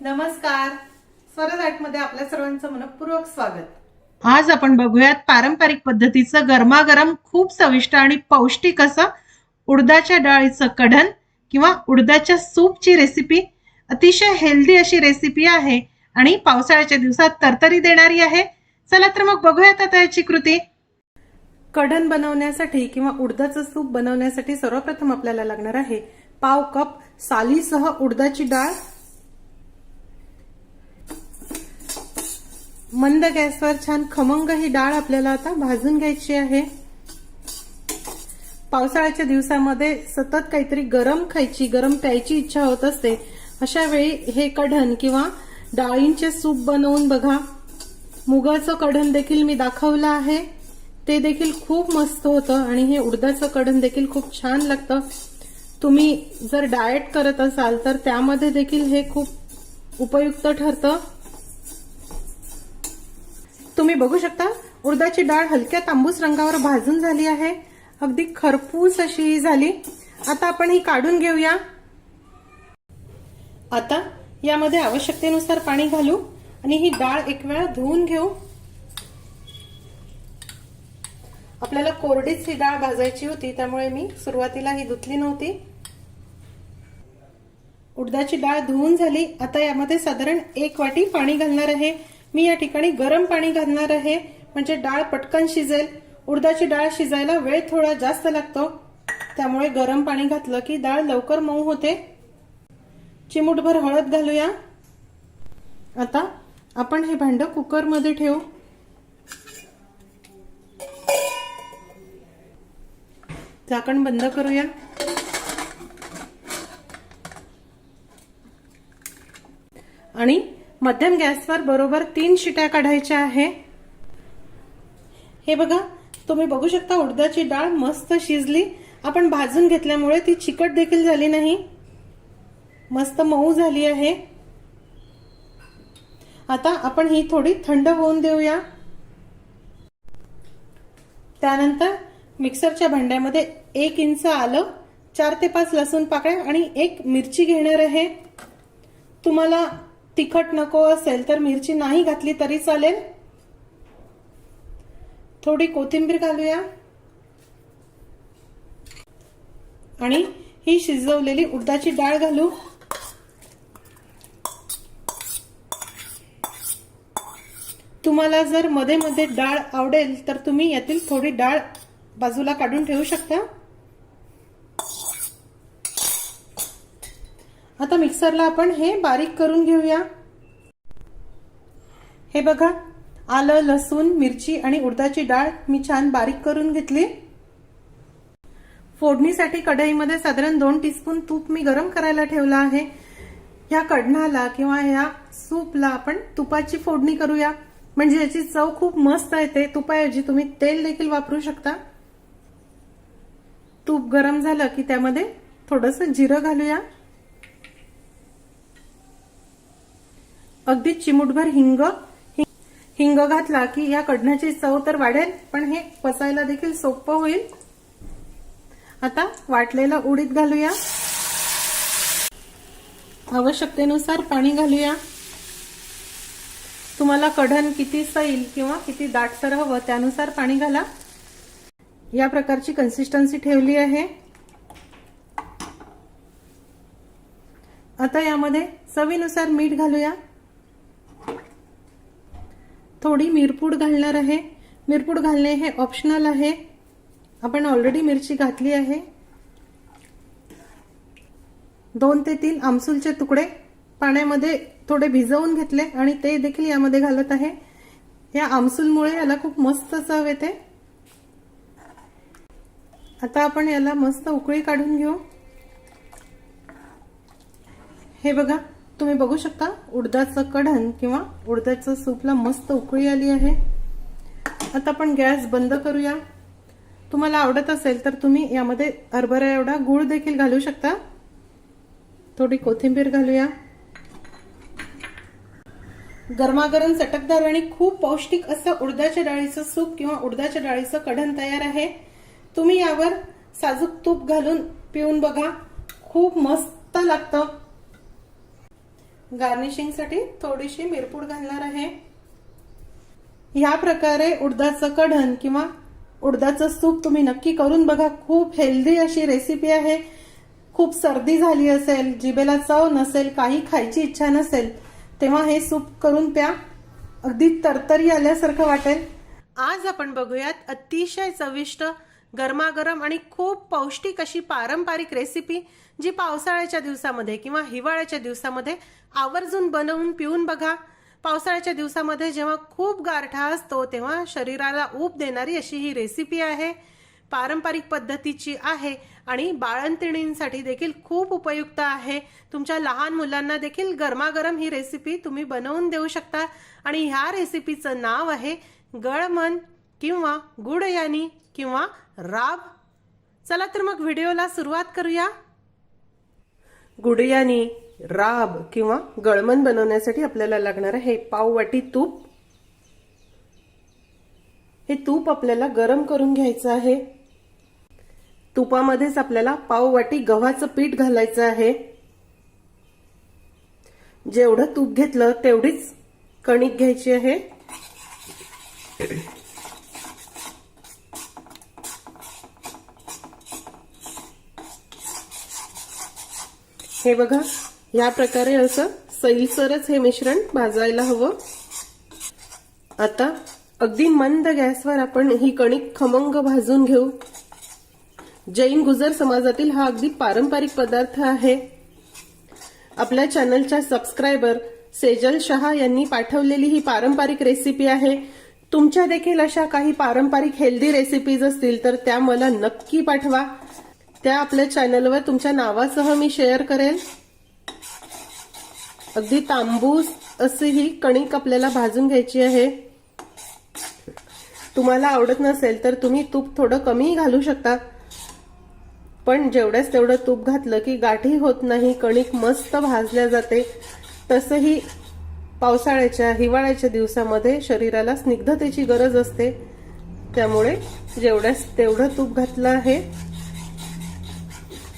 नमस्कार. स्वरदाटमध्ये आपल्या सर्वांचं मनपूर्वक स्वागत. आज आपण बघूयात पारंपरिक पद्धतीचं गरमागरम खूप चविष्ट आणि पौष्टिक असं उडदाच्या डाळीचं कढण किंवा उडदाच्या सूपची रेसिपी अतिशय हेल्दी अशी रेसिपी आहे आणि पावसाळ्याच्या दिवसात तरतरी देणारी आहे. चला तर मग बघूयात आता याची कृती. कढण बनवण्यासाठी किंवा उडदाचं सूप बनवण्यासाठी सर्वप्रथम आपल्याला लागणार आहे पाव कप सालीसह उडदाची डाळ मंद गॅसवर छान खमंग ही डाळ आपल्याला आता भाजून घ्यायची आहे. पावसाळ्याच्या दिवसामध्ये सतत काहीतरी गरम खायची गरम प्यायची इच्छा होत असते. अशा वेळी हे कढण किंवा डाळींचे सूप बनवून बघा. मुगाचं कढण देखील मी दाखवलं आहे. ते देखील खूप मस्त होतं आणि हे उडदाचं कढण देखील खूप छान लागतं. तुम्ही जर डाएट करत असाल तर त्यामध्ये देखील हे खूप उपयुक्त ठरतं. तुम्ही बघू शकता उडदाची डाळ हलक्या तांबूस रंगावर भाजून झाली आहे. अगदी खरपूस अशी ही झाली. आता आपण ही काढून घेऊया. आता यामध्ये आवश्यकतेनुसार पाणी घालू आणि ही डाळ एक वेळा धुवून घेऊ. आपल्याला कोरडीच ही डाळ भाजायची होती त्यामुळे मी सुरुवातीला ही धुतली नव्हती. उडदाची डाळ धुवून झाली. आता यामध्ये साधारण एक वाटी पाणी घालणार आहे. मी या ठिकाणी गरम पाणी घालणार आहे. म्हणजे डाळ पटकन शिजेल. उडदाची डाळ शिजायला वेळ थोडा जास्त लागतो. त्यामुळे गरम पाणी घातलं की डाळ लवकर मऊ होते. चिमूटभर हळद घालूया. आता आपण हे भांड कुकरमध्ये ठेवू. झाकण बंद करूया. आणि मध्यम गॅसवर बरोबर तीन शिट्या काढायच्या आहे. हे बघा तुम्ही बघू शकता उडदाची डाळ मस्त शिजली. आपण भाजून घेतल्यामुळे ती चिकट देखील झाली नाही. मस्त मऊ झाली आहे. आता आपण ही थोडी थंड होऊन देऊया. त्यानंतर मिक्सरच्या भांड्यामध्ये एक इंच आलं चार ते पाच लसूण पाकळ्या आणि एक मिरची घेणार आहे. तुम्हाला तिखट नको असेल तर मिरची नाही घातली तरी चालेल. थोडी कोथिंबीर घालूया. आणि ही शिजवलेली उडदाची डाळ घालू. तुम्हाला जर मध्ये मध्ये डाळ आवडेल तर तुम्ही यातील थोडी डाळ बाजूला काढून ठेवू शकता. आता मिक्सरला आपण हे बारीक करून घेऊया. हे बघा आलं लसूण मिरची आणि उडदाची डाळ मी छान बारीक करून घेतली. फोडणीसाठी कढईमध्ये साधारण दोन टीस्पून तूप मी गरम करायला ठेवलं आहे. ह्या कढणाला किंवा ह्या सूपला आपण तुपाची फोडणी करूया. म्हणजे याची चव खूप मस्त येते. तुपाऐवजी तुम्ही तेल देखील वापरू शकता. तूप गरम झालं की त्यामध्ये थोडस जिरं घालूया. अगदी चिमुटभर हिंग हिंग घातला की या कढण्याची चव तर वाढेल पण हे पचायला देखील सोपं होईल. आता वाटलेला उडीद घालूया. आवश्यकतेनुसार पाणी घालूया. तुम्हाला कढण किती सैल किंवा किती दाटसर हवं त्यानुसार पाणी घाला. या प्रकारची कन्सिस्टन्सी ठेवली आहे. आता यामध्ये चवीनुसार मीठ घालूया. थोडी मिरपूड घालणार आहे. मिरपूड घालणे हे ऑप्शनल आहे. आपण ऑलरेडी मिरची घातली आहे. दोन ते तीन आमसूलचे तुकडे पाण्यामध्ये थोडे भिजवून घेतले आणि ते देखील यामध्ये घालत आहे. या आमसूलमुळे याला खूप मस्त चव येते. आता आपण याला मस्त उकळी काढून घेऊ. हे बघा. तुम्ही बघू शकता उडदाचं कढण किंवा उडदाचं सूपला मस्त उकळी आली आहे. आता आपण गॅस बंद करूया. तुम्हाला आवडत असेल तर तुम्ही यामध्ये हरभरा एवढा गुळ देखील घालू शकता. थोडी कोथिंबीर घालूया. गरमागरम चटकदार आणि खूप पौष्टिक असं उडदाच्या डाळीचं सूप किंवा उडदाच्या डाळीचं कढण तयार आहे. तुम्ही यावर साजूक तूप घालून पिऊन बघा. खूप मस्त लागतं. गार्निशिंगसाठी थोडीशी मिरपूड घालणार आहे. या प्रकारे उडदाचं कढण किंवा उडदाचं सूप तुम्ही नक्की करून बघा. खूप हेल्दी अशी रेसिपी आहे. खूप सर्दी झाली असेल जिबेला चव नसेल काही खायची इच्छा नसेल तेव्हा हे सूप करून प्या. अगदी तरतरी आल्यासारखं वाटेल. आज आपण बघूयात अतिशय चविष्ट गरमागरम आणि खूप पौष्टिक अशी पारंपरिक रेसिपी जी पावसाळ्याच्या दिवसामध्ये किंवा हिवाळ्याच्या दिवसामध्ये आवर्जून बनवून पिऊन बघा. पावसाळ्याच्या दिवसामध्ये जेव्हा खूप गारठा असतो तेव्हा शरीराला ऊब देणारी अशी ही रेसिपी आहे. पारंपरिक पद्धतीची आहे आणि बाळंतिणींसाठी देखील खूप उपयुक्त आहे. तुमच्या लहान मुलांना देखील गरमागरम ही रेसिपी तुम्ही बनवून देऊ शकता. आणि ह्या रेसिपीचं नाव आहे गळमन किंवा गुडयानी. किंवा राब चला तर मग व्हिडिओला सुरुवात करूया. गुडयानी राब किंवा गळमन बनवण्यासाठी आपल्याला लागणार आहे पाव वाटी तूप. हे तूप आपल्याला गरम करून घ्यायचं आहे. तुपामध्येच आपल्याला पाव वाटी गव्हाचं पीठ घालायचं आहे. जेवढं तूप घेतलं तेवढीच कणिक घ्यायची आहे. हे बघा या प्रकारे असं सैलसरच हे मिश्रण भाजायला हवं. आता अगदी मंद गॅसवर आपण ही कणिक खमंग भाजून घेऊ. जैन गुजर समाजातील हा अगदी पारंपरिक पदार्थ आहे. आपल्या चॅनलच्या सबस्क्रायबर सेजल शहा यांनी पाठवलेली ही पारंपरिक रेसिपी आहे. तुमच्या देखील अशा काही पारंपरिक हेल्दी रेसिपीज असतील तर त्या मला नक्की पाठवा. त्या आपल्या चॅनलवर तुमच्या नावासह मी शेअर करेल. अगदी तांबूस अशी ही कणिक आपल्याला भाजून घ्यायची आहे. तुम्हाला आवडत नसेल तर तुम्ही तूप थोडं कमी घालू शकता. पण जेवढ्याच तेवढं तूप घातलं की गाठी होत नाही कणिक मस्त भाजल्या जाते. तसंही पावसाळ्याच्या हिवाळ्याच्या दिवसामध्ये शरीराला स्निग्धतेची गरज असते. त्यामुळे जेवढ्याच तेवढं तूप घातलं आहे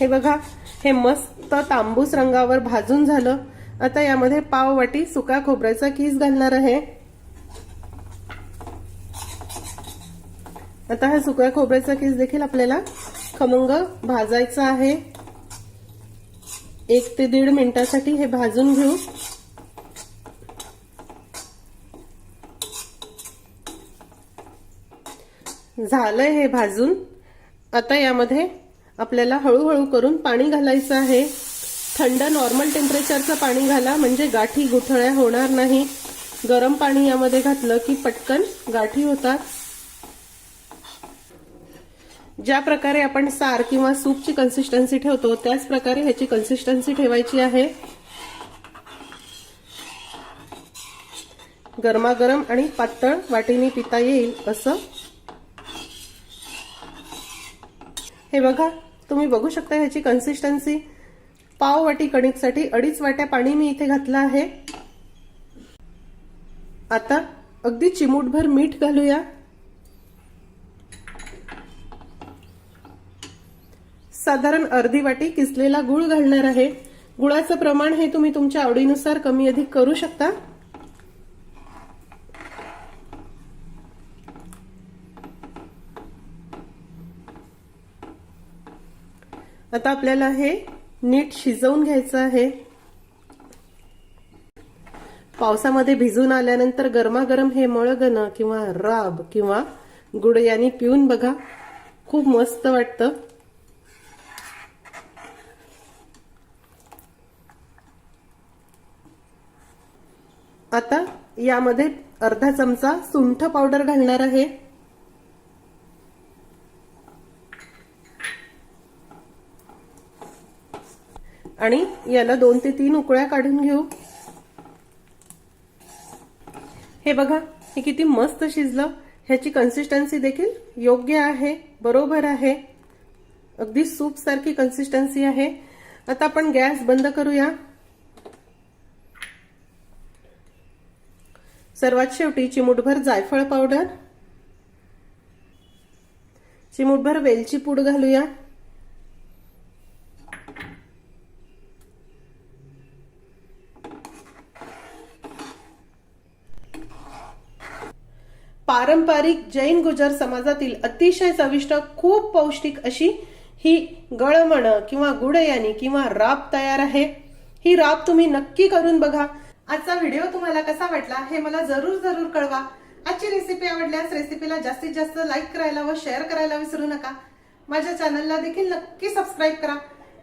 हे बघा हे मस्त तांबूस रंगावर भाजून झालं. आता यामध्ये पाव वाटी सुका खोबऱ्याचा किस घालणार आहे. आता हा सुक्या खोबऱ्याचा किस देखील आपल्याला खमंग भाजायचा आहे. एक ते दीड मिनिटासाठी हे भाजून घेऊ. झालंय हे भाजून. आता यामध्ये आपल्याला हळूहळू करून पाणी घालायचं आहे. थंड नॉर्मल टेम्परेचरचं पाणी घाला म्हणजे गाठी गुठळ्या होणार नाही. गरम पाणी यामध्ये घातलं की पटकन गाठी होतात. ज्या प्रकारे आपण सार किंवा सूपची कन्सिस्टन्सी ठेवतो त्याच प्रकारे ह्याची कन्सिस्टन्सी ठेवायची आहे. गरमागरम आणि पातळ वाटीने पिता येईल असं. हे बघा तुम्ही बघू शकता ह्याची कन्सिस्टन्सी पाव वाटी कणिकसाठी अडीच वाट्या पाणी मी इथे घातलं आहे. आता अगदी चिमूटभर मीठ घालूया. साधारण अर्धी वाटी किसलेला गुळ घालणार आहे. गुळाचं प्रमाण हे तुम्ही तुमच्या आवडीनुसार कमी अधिक करू शकता. आता आपल्याला हे नीट शिजवून घ्यायचं आहे. पावसामध्ये भिजून आल्यानंतर गरमागरम हे मळगणं किंवा राब किंवा गुड यांनी पिऊन बघा. खूप मस्त वाटतं. आता यामध्ये अर्धा चमचा सुंठ पावडर घालणार आहे. आणि याला दोन ते तीन उकळ्या काढून घेऊ. हे बघा हे किती मस्त शिजलं. ह्याची कन्सिस्टन्सी देखील योग्य आहे बरोबर आहे. अगदी सूप सारखी कन्सिस्टन्सी आहे. आता आपण गॅस बंद करूया. सर्वात शेवटी चिमूटभर जायफळ पावडर. चिमूटभर वेलची पूड घालूया. पारंपरिक जैन गुजर समाजातील अतिशय चविष्ट खूप पौष्टिक अशी ही गळमण किंवा गुडयानी किंवा राब तयार आहे. ही राब तुम्ही नक्की करून बघा. आजचा व्हिडिओ तुम्हाला कसा वाटला हे मला जरूर जरूर कळवा. आजची रेसिपी आवडल्यास रेसिपीला जास्तीत जास्त लाईक करायला व शेअर करायला विसरू नका. माझ्या चॅनलला देखील नक्की सबस्क्राईब करा.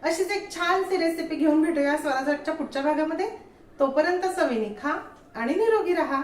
अशीच एक छानशी रेसिपी घेऊन भेटूया स्वराजच्या पुढच्या भागामध्ये. तोपर्यंत सविनी खा आणि निरोगी राहा.